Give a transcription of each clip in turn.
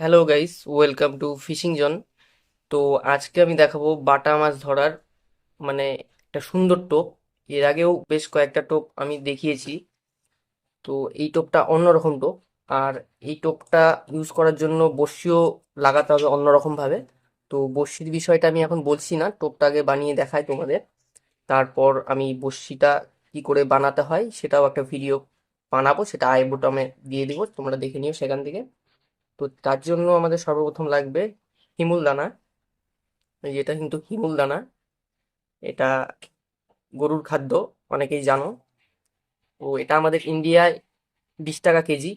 Hello guys welcome to fishing zone তো আজকে আমি দেখাবো বাটা মাছ ধরার মানে একটা সুন্দর টোপ। এর আগেও বেশ কয়েকটা টোপ আমি দেখিয়েছি। তো এই টোপটা অন্যরকম টোপ। আর এই টোপটা ইউজ করার জন্য বড়শিও লাগাতে হবে অন্যরকম ভাবে তো বড়শির বিষয়টা আমি এখন বলছি না। টোপটা আগে বানিয়ে দেখাই তোমাদের। তারপর আমি বড়শিটা কি করে বানাতে হয় সেটাও একটা ভিডিও বানাবো। সেটা আই বোটামে দিয়ে দিব। তোমরা দেখে নিও সেখান থেকে। তো তার জন্য আমাদের সর্বপ্রথম লাগবে হিমুল দানা। এই যে এটা কিন্তু হিমুল দানা। এটা গরুর খাদ্য, অনেকেই জানো। তো এটা আমাদের ইন্ডিয়ায় বিশ টাকা কেজি।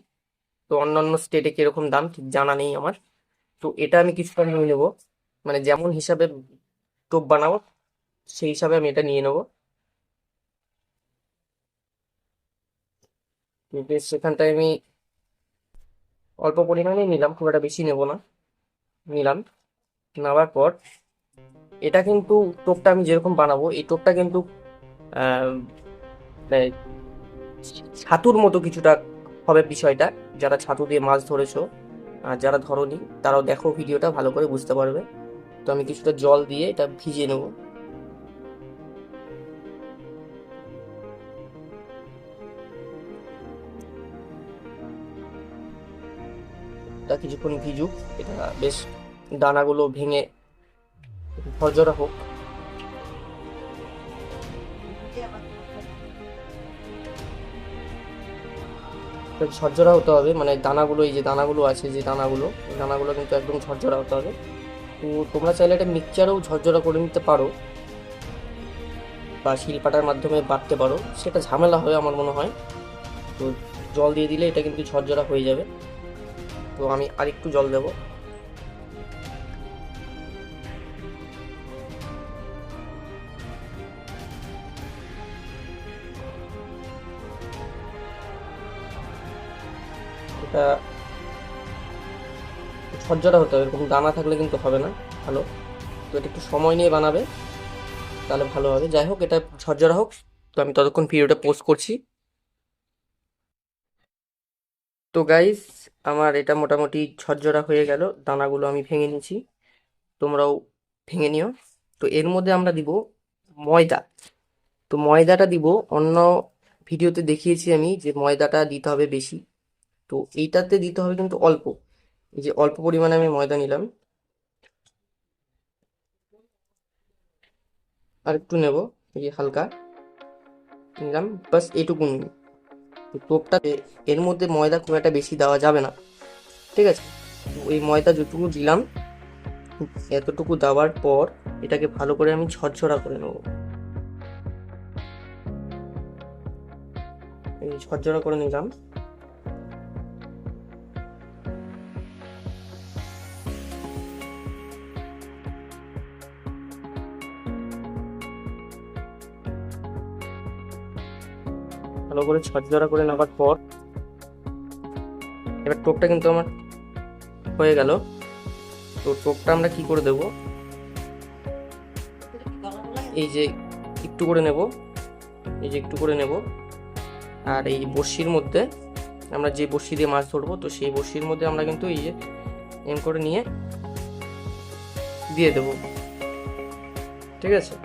তো অন্যান্য স্টেটে কীরকম দাম ঠিক জানা নেই আমার। তো এটা আমি কিছুটা নিয়ে নেব। মানে যেমন হিসাবে টোপ বানাবো সেই হিসাবে আমি এটা নিয়ে নেব। সেখানটায় আমি অল্প পরিমাণে নিলাম, খুব একটা বেশি নেব না। নিলাম, নেওয়ার পর এটা কিন্তু টোপটা আমি যেরকম বানাবো, এই টোপটা কিন্তু মানে ছাতুর মতো কিছুটা হবে বিষয়টা। যারা ছাতু দিয়ে মাছ ধরেছো, আর যারা ধরোনি, তারাও দেখো ভিডিওটা, ভালো করে বুঝতে পারবে। তো আমি কিছুটা জল দিয়ে এটা ভিজিয়ে নেব। এটা কিছুক্ষণ ভিজুক, এটা বেশ দানাগুলো ভেঙে ঝরঝরা হোক। ঝরঝরা হতে হবে মানে দানাগুলো, এই যে দানাগুলো আছে, যে দানাগুলো দানাগুলো কিন্তু একদম ঝরঝরা হতে হবে। তো তোমরা চাইলে এটা মিক্সচারেও ঝরঝরা করে নিতে পারো, বা শিলপাটার মাধ্যমে বাটতে পারো। সেটা ঝামেলা হবে আমার মনে হয়। তো জল দিয়ে দিলে এটা কিন্তু ঝরঝরা হয়ে যাবে। তো আমি আরেকটু জল দেবো। এটা ঝরঝরা হতে হবে, এরকম দানা থাকলে কিন্তু হবে না, ভালো। তো এটা একটু সময় নিয়ে বানাবে, তাহলে ভালো হবে। যাই হোক, এটা ঝরঝরা হোক, তো আমি ততক্ষণ ভিডিওটা পোস্ট করছি। তো গাইস আমার এটা মোটামুটি ঝরঝরা হয়ে গেল। দানাগুলো আমি ভেঙে নিয়েছি। তোমরাও ভেঙে নিও। তো এর মধ্যে আমরা দিব ময়দা। তো ময়দাটা দিব। অন্য ভিডিওতে দেখিয়েছি আমি যে ময়দাটা দিতে হবে বেশি। তো এইটাতে দিতে হবে কিন্তু অল্প। এই যে অল্প পরিমাণে আমি ময়দা নিলাম। আর একটু নেব। এই হালকা। নিলাম। বাস এইটুকুন তো টোপটাতে এর মধ্যে ময়দা খুব একটা বেশি দেওয়া যাবে না। ঠিক আছে? ওই ময়দা যতটুকু দিলাম, এতটুকু দেওয়ার পর এটাকে ভালো করে আমি ঝরঝরা করে নেব। এই ঝরঝরা করে নিলাম। ভালো করে ঝরঝরা করে নেওয়ার পর এবার টোপটা কিন্তু আমার হয়ে গেল। তো টোপটা আমরা কি করে দেব? এই যে একটু করে নেব। এই যে একটু করে নেব। আর এই বড়শির মধ্যে আমরা যে বড়শি দিয়ে মাছ ধরবো, তো সেই বড়শির মধ্যে আমরা কিন্তু এই যে এম করে নিয়ে দিয়ে দেব। ঠিক আছে?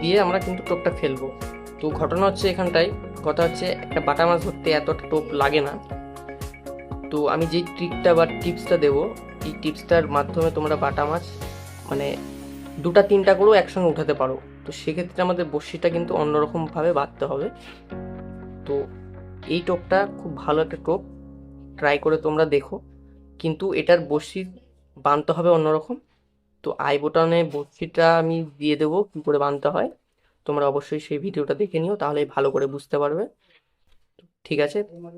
দিয়ে আমরা কিন্তু টোপটা ফেলব। তো ঘটনা হচ্ছে এখানটায়। কথা হচ্ছে একটা বাটা মাছ ধরতে এতটা টোপ লাগে না। তো আমি যেই ট্রিকটা বা টিপসটা দেবো, এই টিপসটার মাধ্যমে তোমরা বাটা মাছ মানে দুটা, তিনটা করেও একসঙ্গে উঠাতে পারো। তো সেক্ষেত্রে আমাদের বড়শিটা কিন্তু অন্যরকমভাবে বাঁধতে হবে। তো এই টোপটা খুব ভালো একটা টোপ। ট্রাই করে তোমরা দেখো। কিন্তু এটার বড়শি বাঁধতে হবে অন্যরকম। তো আই বোটানে বড়শিটা আমি দিয়ে দেবো, কী করে বাঁধতে হয়। তোমরা অবশ্যই সেই ভিডিওটা দেখে নিও তাহলে ভালো করে বুঝতে পারবে। ঠিক আছে?